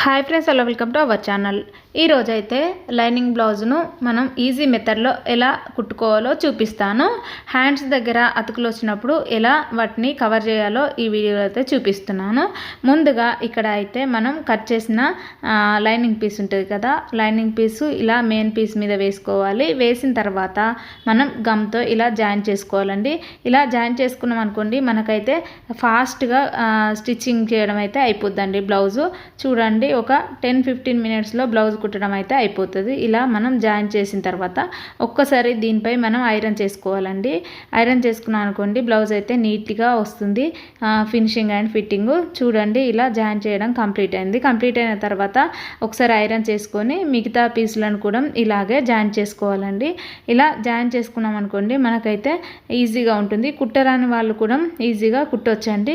Hi friends hello welcome to our channel ఈరోజైతే lining బ్లౌజ్ను మనం ఈజీ మెథడ్లో ఎలా కుట్టుకోవాలో చూపిస్తాను. హ్యాండ్స్ దగ్గర అతుకులు వచ్చినప్పుడు ఎలా వాటిని కవర్ చేయాలో ఈ వీడియోలో అయితే చూపిస్తున్నాను. ముందుగా ఇక్కడ అయితే మనం కట్ చేసిన లైనింగ్ పీస్ ఉంటుంది కదా లైనింగ్ పీసు ఇలా మెయిన్ పీస్ మీద వేసుకోవాలి. వేసిన తర్వాత మనం గమ్తో ఇలా జాయిన్ చేసుకోవాలండి. ఇలా జాయిన్ చేసుకున్నాం అనుకోండి మనకైతే ఫాస్ట్గా స్టిచ్చింగ్ చేయడం అయితే అయిపోద్దండి బ్లౌజు. చూడండి ఒక టెన్ ఫిఫ్టీన్ మినిట్స్లో బ్లౌజ్ కుట్టడం అయితే అయిపోతుంది. ఇలా మనం జాయిన్ చేసిన తర్వాత ఒక్కసారి దీనిపై మనం ఐరన్ చేసుకోవాలండి. ఐరన్ చేసుకున్నాం అనుకోండి బ్లౌజ్ అయితే నీట్గా వస్తుంది. ఫినిషింగ్ అండ్ ఫిట్టింగ్ చూడండి ఇలా జాయిన్ చేయడం కంప్లీట్ అయింది. కంప్లీట్ అయిన తర్వాత ఒకసారి ఐరన్ చేసుకొని మిగతా పీసులను కూడా ఇలాగే జాయిన్ చేసుకోవాలండి. ఇలా జాయిన్ చేసుకున్నాం అనుకోండి మనకైతే ఈజీగా ఉంటుంది. కుట్టరాని వాళ్ళు కూడా ఈజీగా కుట్టొచ్చండి.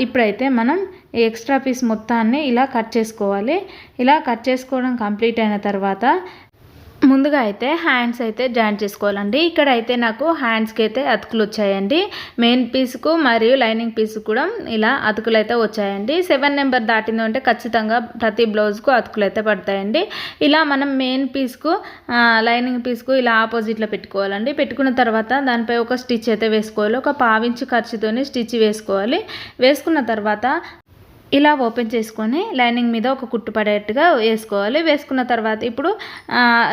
ఇప్పుడైతే మనం ఈ ఎక్స్ట్రా పీస్ మొత్తాన్ని ఇలా కట్ చేసుకోవాలి. ఇలా కట్ చేసుకోవడం కంప్లీట్ అయిన తర్వాత ముందుగా అయితే హ్యాండ్స్ అయితే జాయిన్ చేసుకోవాలండి. ఇక్కడ అయితే నాకు హ్యాండ్స్కి అయితే అతుకులు వచ్చాయండి. మెయిన్ పీస్కు మరియు లైనింగ్ పీస్ కూడా ఇలా అతుకులు అయితే వచ్చాయండి. సెవెన్ నెంబర్ దాటింది అంటే ఖచ్చితంగా ప్రతి బ్లౌజ్కు అతుకులు అయితే పడతాయండి. ఇలా మనం మెయిన్ పీస్కు లైనింగ్ పీస్కు ఇలా ఆపోజిట్లో పెట్టుకోవాలండి. పెట్టుకున్న తర్వాత దానిపై ఒక స్టిచ్ అయితే వేసుకోవాలి. ఒక పావించి ఖర్చుతోని స్టిచ్ వేసుకోవాలి. వేసుకున్న తర్వాత ఇలా ఓపెన్ చేసుకొని లైనింగ్ మీద ఒక కుట్టు పడేట్టుగా వేసుకోవాలి. వేసుకున్న తర్వాత ఇప్పుడు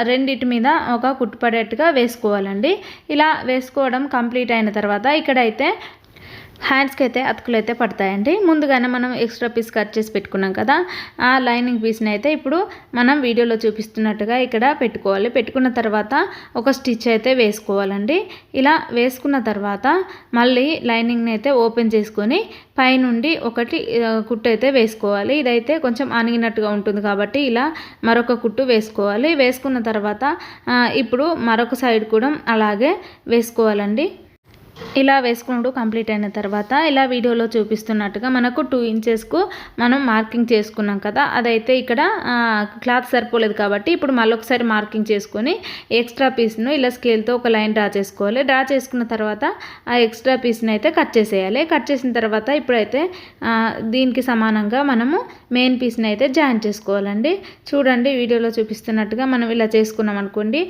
రెండిటి మీద ఒక కుట్టు పడేట్టుగా వేసుకోవాలండి. ఇలా వేసుకోవడం కంప్లీట్ అయిన తర్వాత ఇక్కడైతే హ్యాండ్స్కి అయితే అతుకులు అయితే పడతాయండి. ముందుగానే మనం ఎక్స్ట్రా పీస్ కట్ చేసి పెట్టుకున్నాం కదా ఆ లైనింగ్ పీస్ని అయితే ఇప్పుడు మనం వీడియోలో చూపిస్తున్నట్టుగా ఇక్కడ పెట్టుకోవాలి. పెట్టుకున్న తర్వాత ఒక స్టిచ్ అయితే వేసుకోవాలండి. ఇలా వేసుకున్న తర్వాత మళ్ళీ లైనింగ్ని అయితే ఓపెన్ చేసుకొని పైనుండి ఒకటి కుట్టు అయితే వేసుకోవాలి. ఇదైతే కొంచెం అనిగినట్టుగా ఉంటుంది కాబట్టి ఇలా మరొక కుట్టు వేసుకోవాలి. వేసుకున్న తర్వాత ఇప్పుడు మరొక సైడ్ కూడా అలాగే వేసుకోవాలండి. ఇలా వేసుకుంటూ కంప్లీట్ అయిన తర్వాత ఇలా వీడియోలో చూపిస్తున్నట్టుగా మనకు టూ ఇంచెస్కు మనం మార్కింగ్ చేసుకున్నాం కదా అదైతే ఇక్కడ క్లాత్ సరిపోలేదు కాబట్టి ఇప్పుడు మళ్ళీ ఒకసారి మార్కింగ్ చేసుకొని ఎక్స్ట్రా పీస్ను ఇలా స్కేల్తో ఒక లైన్ డ్రా చేసుకోవాలి. డ్రా చేసుకున్న తర్వాత ఆ ఎక్స్ట్రా పీస్ని అయితే కట్ చేసేయాలి. కట్ చేసిన తర్వాత ఇప్పుడైతే దీనికి సమానంగా మనము మెయిన్ పీస్ని అయితే జాయిన్ చేసుకోవాలండి. చూడండి వీడియోలో చూపిస్తున్నట్టుగా మనం ఇలా చేసుకున్నాం అనుకోండి.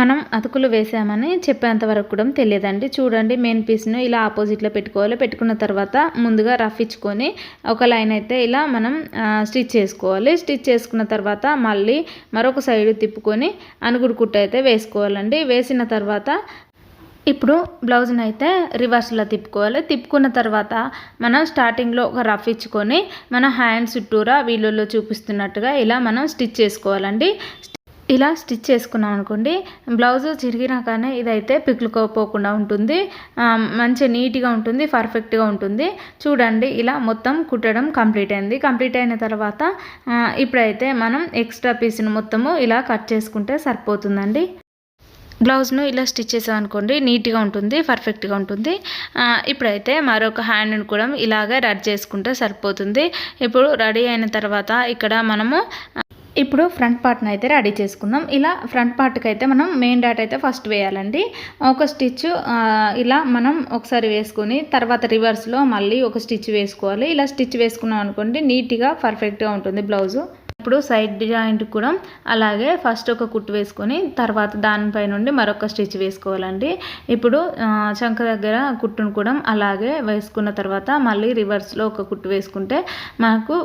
మనం అతుకులు వేసామని చెప్పేంత వరకు కూడా తెలియదండి. చూడండి మెయిన్ పీస్ను ఇలా ఆపోజిట్లో పెట్టుకోవాలి. పెట్టుకున్న తర్వాత ముందుగా రఫ్ ఇచ్చుకొని ఒక లైన్ అయితే ఇలా మనం స్టిచ్ చేసుకోవాలి. స్టిచ్ చేసుకున్న తర్వాత మళ్ళీ మరొక సైడ్ తిప్పుకొని అనుగుడు కుట్ట అయితే వేసుకోవాలండి. వేసిన తర్వాత ఇప్పుడు బ్లౌజ్ని అయితే రివర్స్లో తిప్పుకోవాలి. తిప్పుకున్న తర్వాత మనం స్టార్టింగ్లో ఒక రఫ్ ఇచ్చుకొని మన హ్యాండ్స్ చుట్టూరా వీళ్ళల్లో చూపిస్తున్నట్టుగా ఇలా మనం స్టిచ్ చేసుకోవాలండి. ఇలా స్టిచ్ చేసుకున్నాం అనుకోండి బ్లౌజ్ చిరిగినా కానీ ఇదైతే పిక్కులుకోపోకుండా ఉంటుంది. మంచి నీట్గా ఉంటుంది పర్ఫెక్ట్గా ఉంటుంది. చూడండి ఇలా మొత్తం కుట్టడం కంప్లీట్ అయింది. కంప్లీట్ అయిన తర్వాత ఇప్పుడైతే మనం ఎక్స్ట్రా పీస్ని మొత్తము ఇలా కట్ చేసుకుంటే సరిపోతుందండి. బ్లౌజ్ను ఇలా స్టిచ్ చేసామనుకోండి నీట్గా ఉంటుంది పర్ఫెక్ట్గా ఉంటుంది. ఇప్పుడైతే మరొక హ్యాండ్ను కూడా ఇలాగే రెడీ చేసుకుంటే సరిపోతుంది. ఇప్పుడు రెడీ అయిన తర్వాత ఇక్కడ మనము ఇప్పుడు ఫ్రంట్ పార్ట్ని అయితే రెడీ చేసుకుందాం. ఇలా ఫ్రంట్ పార్ట్కి అయితే మనం మెయిన్ డాట్ అయితే ఫస్ట్ వేయాలండి. ఒక స్టిచ్ ఇలా మనం ఒకసారి వేసుకొని తర్వాత రివర్స్లో మళ్ళీ ఒక స్టిచ్ వేసుకోవాలి. ఇలా స్టిచ్ వేసుకున్నాం అనుకోండి నీట్గా పర్ఫెక్ట్గా ఉంటుంది బ్లౌజు. ఇప్పుడు సైడ్ జాయింట్ కూడా అలాగే ఫస్ట్ ఒక కుట్టు వేసుకొని తర్వాత దానిపై నుండి మరొక స్టిచ్ వేసుకోవాలండి. ఇప్పుడు చంక దగ్గర కుట్టును కూడా అలాగే వేసుకున్న తర్వాత మళ్ళీ రివర్స్లో ఒక కుట్టు వేసుకుంటే మనకు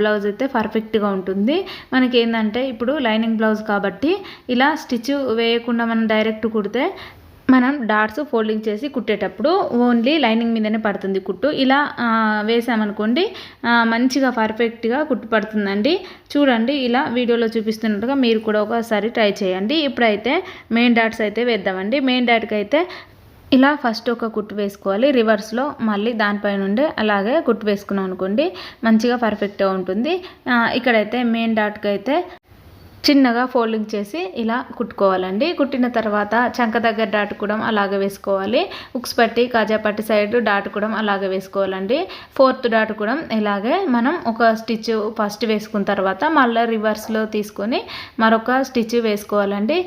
బ్లౌజ్ అయితే పర్ఫెక్ట్గా ఉంటుంది. మనకి ఏంటంటే ఇప్పుడు లైనింగ్ బ్లౌజ్ కాబట్టి ఇలా స్టిచ్ వేయకుండా మనం డైరెక్ట్ కుడితే మనం డాట్స్ ఫోల్డింగ్ చేసి కుట్టేటప్పుడు ఓన్లీ లైనింగ్ మీదనే పడుతుంది కుట్టు. ఇలా వేసామనుకోండి మంచిగా పర్ఫెక్ట్గా కుట్టు పడుతుందండి. చూడండి ఇలా వీడియోలో చూపిస్తున్నట్టుగా మీరు కూడా ఒకసారి ట్రై చేయండి. ఇప్పుడైతే మెయిన్ డాట్స్ అయితే వేద్దామండి. మెయిన్ డాట్కి అయితే ఇలా ఫస్ట్ ఒక కుట్టు వేసుకోవాలి. రివర్స్లో మళ్ళీ దానిపై ఉండే అలాగే కుట్టు వేసుకున్నాం అనుకోండి మంచిగా పర్ఫెక్ట్గా ఉంటుంది. ఇక్కడైతే మెయిన్ డాట్కి అయితే చిన్నగా ఫోల్డింగ్ చేసి ఇలా కుట్టుకోవాలండి. కుట్టిన తర్వాత చంక దగ్గర దాటుకోవడం అలాగే వేసుకోవాలి. ఉక్స్ పట్టి కాజా పట్టి సైడ్ దాటుకోవడం అలాగే వేసుకోవాలండి. ఫోర్త్ దాటుకోవడం ఇలాగే మనం ఒక స్టిచ్ ఫస్ట్ వేసుకున్న తర్వాత మళ్ళీ రివర్స్లో తీసుకొని మరొక స్టిచ్ వేసుకోవాలండి.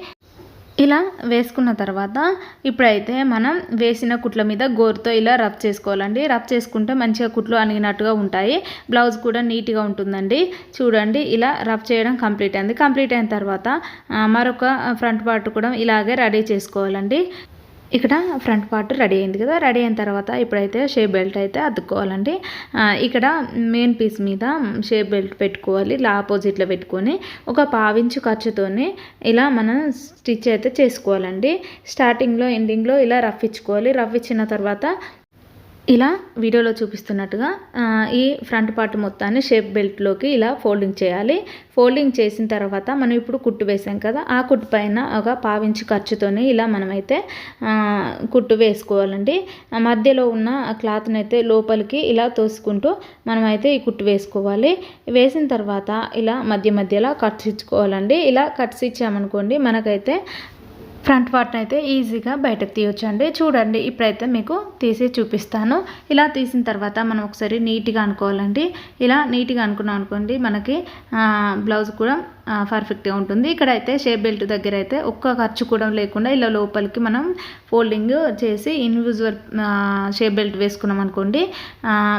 ఇలా వేసుకున్న తర్వాత ఇప్పుడైతే మనం వేసిన కుట్ల మీద గోరుతో ఇలా రబ్ చేసుకోవాలండి. రబ్ చేసుకుంటే మంచిగా కుట్లు అనిగినట్టుగా ఉంటాయి. బ్లౌజ్ కూడా నీట్గా ఉంటుందండి. చూడండి ఇలా రబ్ చేయడం కంప్లీట్ అయింది. కంప్లీట్ అయిన తర్వాత మరొక ఫ్రంట్ పార్ట్ కూడా ఇలాగే రెడీ చేసుకోవాలండి. ఇక్కడ ఫ్రంట్ పార్ట్ రెడీ అయింది కదా. రెడీ అయిన తర్వాత ఇప్పుడైతే షేప్ బెల్ట్ అయితే అతుక్కోవాలండి ఇక్కడ మెయిన్ పీస్ మీద షేప్ బెల్ట్ పెట్టుకోవాలి. ఇలా ఆపోజిట్లో పెట్టుకొని ఒక పావించు ఖర్చుతోనే ఇలా మనం స్టిచ్ అయితే చేసుకోవాలండి. స్టార్టింగ్లో ఎండింగ్లో ఇలా రఫ్ ఇచ్చుకోవాలి. రఫ్ ఇచ్చిన తర్వాత ఇలా వీడియోలో చూపిస్తున్నట్టుగా ఈ ఫ్రంట్ పార్ట్ మొత్తాన్ని షేప్ బెల్ట్లోకి ఇలా ఫోల్డింగ్ చేయాలి. ఫోల్డింగ్ చేసిన తర్వాత మనం ఇప్పుడు కుట్టు వేసాం కదా ఆ కుట్టు పైన ఒక పావించి ఖర్చుతోనే ఇలా మనమైతే కుట్టు వేసుకోవాలండి. మధ్యలో ఉన్న క్లాత్ని అయితే లోపలికి ఇలా తోసుకుంటూ మనమైతే ఈ కుట్టు వేసుకోవాలి. వేసిన తర్వాత ఇలా మధ్య మధ్యలో కట్స్ ఇచ్చుకోవాలండి. ఇలా కట్స్ ఇచ్చామనుకోండి మనకైతే ఫ్రంట్ పార్ట్ని అయితే ఈజీగా బయటకు తీయొచ్చండి. చూడండి ఇప్పుడైతే మీకు తీసి చూపిస్తాను. ఇలా తీసిన తర్వాత మనం ఒకసారి నీట్గా అనుకోవాలండి. ఇలా నీట్గా అనుకున్నాం అనుకోండి మనకి బ్లౌజ్ కూడా పర్ఫెక్ట్గా ఉంటుంది. ఇక్కడైతే షేప్ బెల్ట్ దగ్గర అయితే ఒక్క ఖర్చు కూడా లేకుండా ఇలా లోపలికి మనం ఫోల్డింగ్ చేసి ఇన్విజువల్ షేప్ బెల్ట్ వేసుకున్నాం అనుకోండి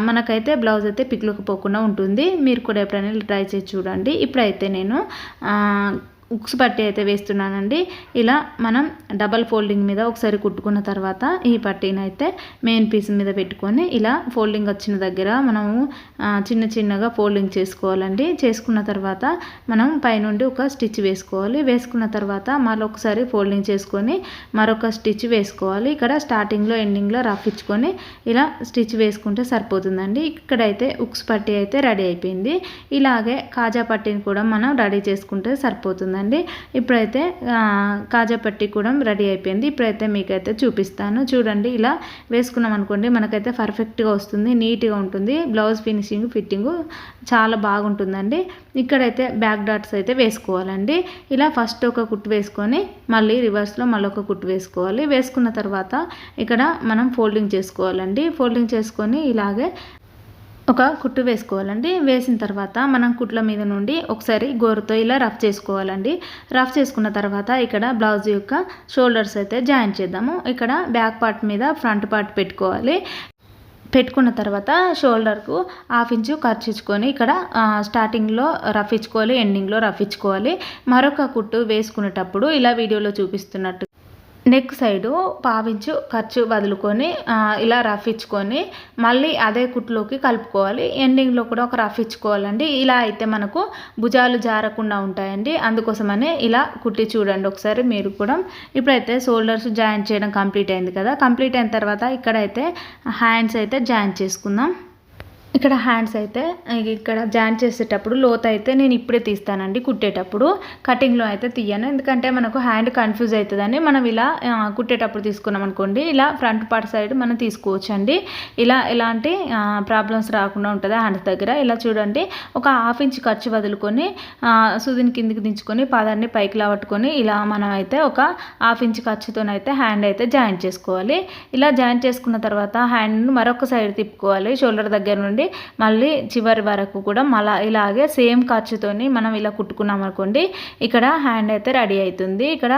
మనకైతే బ్లౌజ్ అయితే పిక్లుకుపోకుండా ఉంటుంది. మీరు కూడా ఎప్పుడైనా ట్రై చేసి చూడండి. ఇప్పుడైతే నేను ఉక్స్ పట్టి అయితే వేస్తున్నానండి. ఇలా మనం డబల్ ఫోల్డింగ్ మీద ఒకసారి కుట్టుకున్న తర్వాత ఈ పట్టీని అయితే మెయిన్ పీస్ మీద పెట్టుకొని ఇలా ఫోల్డింగ్ వచ్చిన దగ్గర మనము చిన్న చిన్నగా ఫోల్డింగ్ చేసుకోవాలండి. చేసుకున్న తర్వాత మనం పైనుండి ఒక స్టిచ్ వేసుకోవాలి. వేసుకున్న తర్వాత మళ్ళీ ఒకసారి ఫోల్డింగ్ చేసుకొని మరొక స్టిచ్ వేసుకోవాలి. ఇక్కడ స్టార్టింగ్లో ఎండింగ్లో రఫ్ ఇచ్చుకొని ఇలా స్టిచ్ వేసుకుంటే సరిపోతుందండి. ఇక్కడైతే ఉక్స్ పట్టీ అయితే రెడీ అయిపోయింది. ఇలాగే కాజా పట్టీని కూడా మనం రెడీ చేసుకుంటే సరిపోతుంది ఉంటుందండి ఇప్పుడైతే కాజా పట్టి కూడా రెడీ అయిపోయింది. ఇప్పుడైతే మీకైతే చూపిస్తాను. చూడండి ఇలా వేసుకున్నాం అనుకోండి మనకైతే పర్ఫెక్ట్గా వస్తుంది నీట్గా ఉంటుంది. బ్లౌజ్ ఫినిషింగ్ ఫిట్టింగ్ చాలా బాగుంటుందండి. ఇక్కడైతే బ్యాక్ డాట్స్ అయితే వేసుకోవాలండి. ఇలా ఫస్ట్ ఒక కుట్టు వేసుకొని మళ్ళీ రివర్స్లో మళ్ళీ ఒక కుట్టు వేసుకోవాలి. వేసుకున్న తర్వాత ఇక్కడ మనం ఫోల్డింగ్ చేసుకోవాలండి. ఫోల్డింగ్ చేసుకొని ఇలాగే ఒక కుట్టు వేసుకోవాలండి. వేసిన తర్వాత మనం కుట్ల మీద నుండి ఒకసారి గోరుతో ఇలా రఫ్ చేసుకోవాలండి. రఫ్ చేసుకున్న తర్వాత ఇక్కడ బ్లౌజ్ యొక్క షోల్డర్స్ అయితే జాయిన్ చేద్దాము. ఇక్కడ బ్యాక్ పార్ట్ మీద ఫ్రంట్ పార్ట్ పెట్టుకోవాలి. పెట్టుకున్న తర్వాత షోల్డర్కు హాఫ్ ఇంచు ఖర్చు ఇచ్చుకొని ఇక్కడ స్టార్టింగ్లో రఫ్ ఇచ్చుకోవాలి ఎండింగ్లో రఫ్ ఇచ్చుకోవాలి. మరొక కుట్టు వేసుకునేటప్పుడు ఇలా వీడియోలో చూపిస్తున్నట్టు నెక్ సైడు పావించు ఖర్చు వదులుకొని ఇలా రఫ్ ఇచ్చుకొని మళ్ళీ అదే కుట్లోకి కలుపుకోవాలి. ఎండింగ్లో కూడా ఒక రఫ్ ఇచ్చుకోవాలండి. ఇలా అయితే మనకు భుజాలు జారకుండా ఉంటాయండి. అందుకోసమనే ఇలా కుట్టి చూడండి ఒకసారి మీరు కూడా. ఇప్పుడైతే షోల్డర్స్ జాయింట్ చేయడం కంప్లీట్ అయింది కదా. కంప్లీట్ అయిన తర్వాత ఇక్కడైతే హ్యాండ్స్ అయితే జాయింట్ చేసుకుందాం. ఇక్కడ హ్యాండ్స్ అయితే ఇక్కడ జాయిన్ చేసేటప్పుడు లోత్ అయితే నేను ఇప్పుడే తీస్తానండి కుట్టేటప్పుడు. కటింగ్లో అయితే తీయను. ఎందుకంటే మనకు హ్యాండ్ కన్ఫ్యూజ్ అవుతుందని మనం ఇలా కుట్టేటప్పుడు తీసుకున్నాం అనుకోండి ఇలా ఫ్రంట్ పార్ట్ సైడ్ మనం తీసుకోవచ్చు అండి ఇలా ఎలాంటి ప్రాబ్లమ్స్ రాకుండా ఉంటుంది హ్యాండ్స్ దగ్గర. ఇలా చూడండి ఒక హాఫ్ ఇంచ్ ఖర్చు వదులుకొని సుదిని కిందికి దించుకొని పాదాన్ని పైకి లావట్టుకొని ఇలా మనం అయితే ఒక హాఫ్ ఇంచ్ ఖర్చుతోనైతే హ్యాండ్ అయితే జాయింట్ చేసుకోవాలి. ఇలా జాయింట్ చేసుకున్న తర్వాత హ్యాండ్ను మరొక సైడ్ తిప్పుకోవాలి. షోల్డర్ దగ్గర నుండి మళ్ళీ చివరి వరకు కూడా మళ్ళా ఇలాగే సేమ్ ఖర్చుతోని మనం ఇలా కుట్టుకున్నాం అనుకోండి ఇక్కడ హ్యాండ్ అయితే రెడీ అవుతుంది ఇక్కడ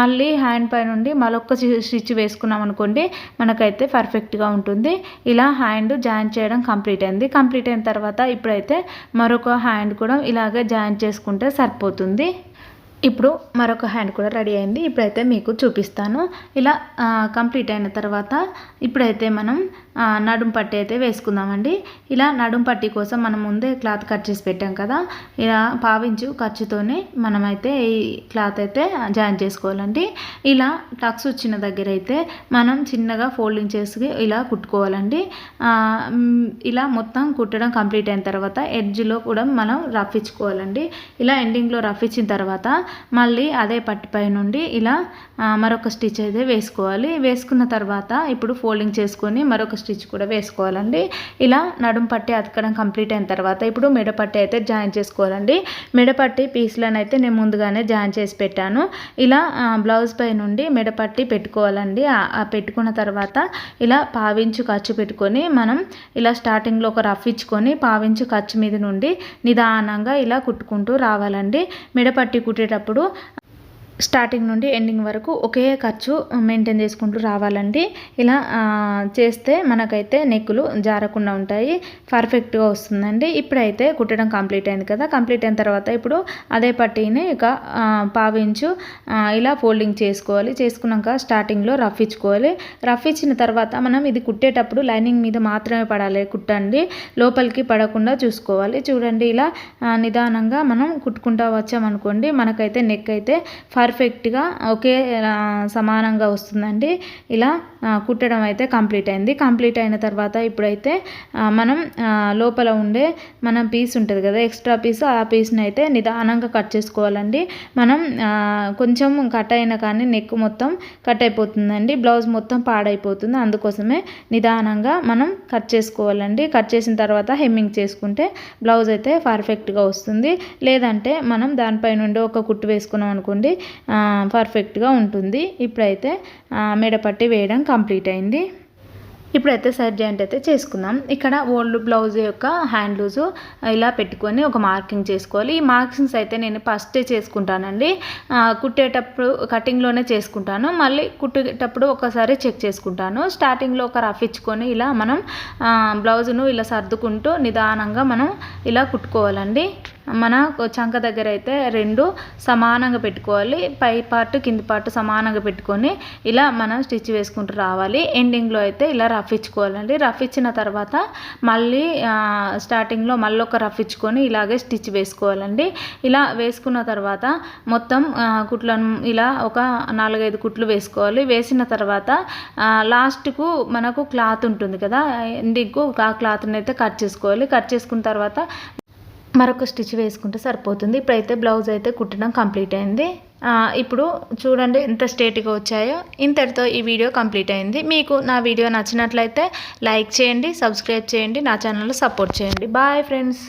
మళ్ళీ హ్యాండ్ పై నుండి మళ్ళొక్క స్టిచ్ వేసుకున్నాం అనుకోండి మనకైతే పర్ఫెక్ట్గా ఉంటుంది. ఇలా హ్యాండ్ జాయిన్ చేయడం కంప్లీట్ అయింది. కంప్లీట్ అయిన తర్వాత ఇప్పుడైతే మరొక హ్యాండ్ కూడా ఇలాగే జాయిన్ చేసుకుంటే సరిపోతుంది. ఇప్పుడు మరొక హ్యాండ్ కూడా రెడీ అయింది. ఇప్పుడైతే మీకు చూపిస్తాను. ఇలా కంప్లీట్ అయిన తర్వాత ఇప్పుడైతే మనం నడుం పట్టి అయితే వేసుకుందామండి. ఇలా నడుం పట్టి కోసం మనం ముందే క్లాత్ కట్ చేసి పెట్టాం కదా. ఇలా పావించు ఖర్చుతోనే మనమైతే ఈ క్లాత్ అయితే జాయిన్ చేసుకోవాలండి. ఇలా టక్స్ వచ్చిన దగ్గర అయితే మనం చిన్నగా ఫోల్డింగ్ చేసి ఇలా కుట్టుకోవాలండి. ఇలా మొత్తం కుట్టడం కంప్లీట్ అయిన తర్వాత ఎడ్జ్లో కూడా మనం రఫ్ ఇచ్చుకోవాలండి ఇలా ఎండింగ్లో రఫ్ ఇచ్చిన తర్వాత మళ్ళీ అదే పట్టిపై నుండి ఇలా మరొక స్టిచ్ అయితే వేసుకోవాలి. వేసుకున్న తర్వాత ఇప్పుడు ఫోల్డింగ్ చేసుకొని మరొక స్టిచ్ కూడా వేసుకోవాలండి. ఇలా నడుం పట్టి అతకడం కంప్లీట్ అయిన తర్వాత ఇప్పుడు మెడపట్టి అయితే జాయిన్ చేసుకోవాలండి. మెడపట్టి పీస్లను అయితే నేను ముందుగానే జాయిన్ చేసి పెట్టాను. ఇలా బ్లౌజ్ పై నుండి మెడపట్టి పెట్టుకోవాలండి. పెట్టుకున్న తర్వాత ఇలా పావించు ఖర్చు పెట్టుకొని మనం ఇలా స్టార్టింగ్లో ఒక రఫ్ ఇచ్చుకొని పావించు ఖర్చు మీద నుండి నిదానంగా ఇలా కుట్టుకుంటూ రావాలండి. మెడపట్టి కుట్టేటప్పుడు స్టార్టింగ్ నుండి ఎండింగ్ వరకు ఒకే ఖర్చు మెయింటైన్ చేసుకుంటూ రావాలండి. ఇలా చేస్తే మనకైతే నెక్కులు జారకుండా ఉంటాయి. పర్ఫెక్ట్గా వస్తుందండి. ఇప్పుడైతే కుట్టడం కంప్లీట్ అయింది కదా. కంప్లీట్ అయిన తర్వాత ఇప్పుడు అదే పట్టీని ఇక పావించు ఇలా ఫోల్డింగ్ చేసుకోవాలి. చేసుకున్నాక స్టార్టింగ్లో రఫ్ ఇచ్చుకోవాలి. రఫ్ ఇచ్చిన తర్వాత మనం ఇది కుట్టేటప్పుడు లైనింగ్ మీద మాత్రమే పడాలి కుట్టండి. లోపలికి పడకుండా చూసుకోవాలి. చూడండి ఇలా నిదానంగా మనం కుట్టుకుంటా వచ్చామనుకోండి మనకైతే నెక్ అయితే పర్ఫెక్ట్గా ఒకే సమానంగా వస్తుందండి. ఇలా కుట్టడం అయితే కంప్లీట్ అయింది. కంప్లీట్ అయిన తర్వాత ఇప్పుడైతే మనం లోపల ఉండే మన పీస్ ఉంటుంది కదా ఎక్స్ట్రా పీస్ ఆ పీస్ని అయితే నిదానంగా కట్ చేసుకోవాలండి. మనం కొంచెం కట్ అయినా కానీ నెక్ మొత్తం కట్ అయిపోతుందండి. బ్లౌజ్ మొత్తం పాడైపోతుంది. అందుకోసమే నిదానంగా మనం కట్ చేసుకోవాలండి. కట్ చేసిన తర్వాత హెమ్మింగ్ చేసుకుంటే బ్లౌజ్ అయితే పర్ఫెక్ట్గా వస్తుంది. లేదంటే మనం దానిపై నుండి ఒక కుట్టు వేసుకున్నాం అనుకోండి పర్ఫెక్ట్గా ఉంటుంది. ఇప్పుడైతే మెడపట్టి వేయడం కంప్లీట్ అయింది. ఇప్పుడైతే సైడ్ జాయింట్ అయితే చేసుకుందాం. ఇక్కడ ఓల్డ్ బ్లౌజ్ యొక్క హ్యాండ్ లూజు ఇలా పెట్టుకొని ఒక మార్కింగ్ చేసుకోవాలి. ఈ మార్కింగ్స్ అయితే నేను ఫస్టే చేసుకుంటానండి. కుట్టేటప్పుడు కటింగ్లోనే చేసుకుంటాను. మళ్ళీ కుట్టేటప్పుడు ఒకసారి చెక్ చేసుకుంటాను. స్టార్టింగ్లో ఒక రఫ్ ఇచ్చుకొని ఇలా మనం బ్లౌజును ఇలా సర్దుకుంటూ నిదానంగా మనం ఇలా కుట్టుకోవాలండి. మన చంక దగ్గర అయితే రెండు సమానంగా పెట్టుకోవాలి. పై పార్ట్ కింది పార్ట్ సమానంగా పెట్టుకొని ఇలా మనం స్టిచ్ వేసుకుంటూ రావాలి. ఎండింగ్లో అయితే ఇలా రఫ్ ఇచ్చుకోవాలండి రఫ్ ఇచ్చిన తర్వాత మళ్ళీ స్టార్టింగ్లో మళ్ళీ ఒక రఫ్ ఇచ్చుకొని ఇలాగే స్టిచ్ వేసుకోవాలండి. ఇలా వేసుకున్న తర్వాత మొత్తం కుట్లను ఇలా ఒక నాలుగైదు కుట్లు వేసుకోవాలి. వేసిన తర్వాత లాస్ట్కు మనకు క్లాత్ ఉంటుంది కదా ఎండింగ్కు ఆ క్లాత్ని అయితే కట్ చేసుకోవాలి. కట్ చేసుకున్న తర్వాత మరొక స్టిచ్ వేసుకుంటే సరిపోతుంది. ఇప్పుడైతే బ్లౌజ్ అయితే కుట్టడం కంప్లీట్ అయింది. ఇప్పుడు చూడండి ఎంత స్టేట్గా వచ్చాయో. ఇంతటితో ఈ వీడియో కంప్లీట్ అయింది. మీకు నా వీడియో నచ్చినట్లయితే లైక్ చేయండి సబ్స్క్రైబ్ చేయండి నా ఛానల్లో సపోర్ట్ చేయండి. Bye friends.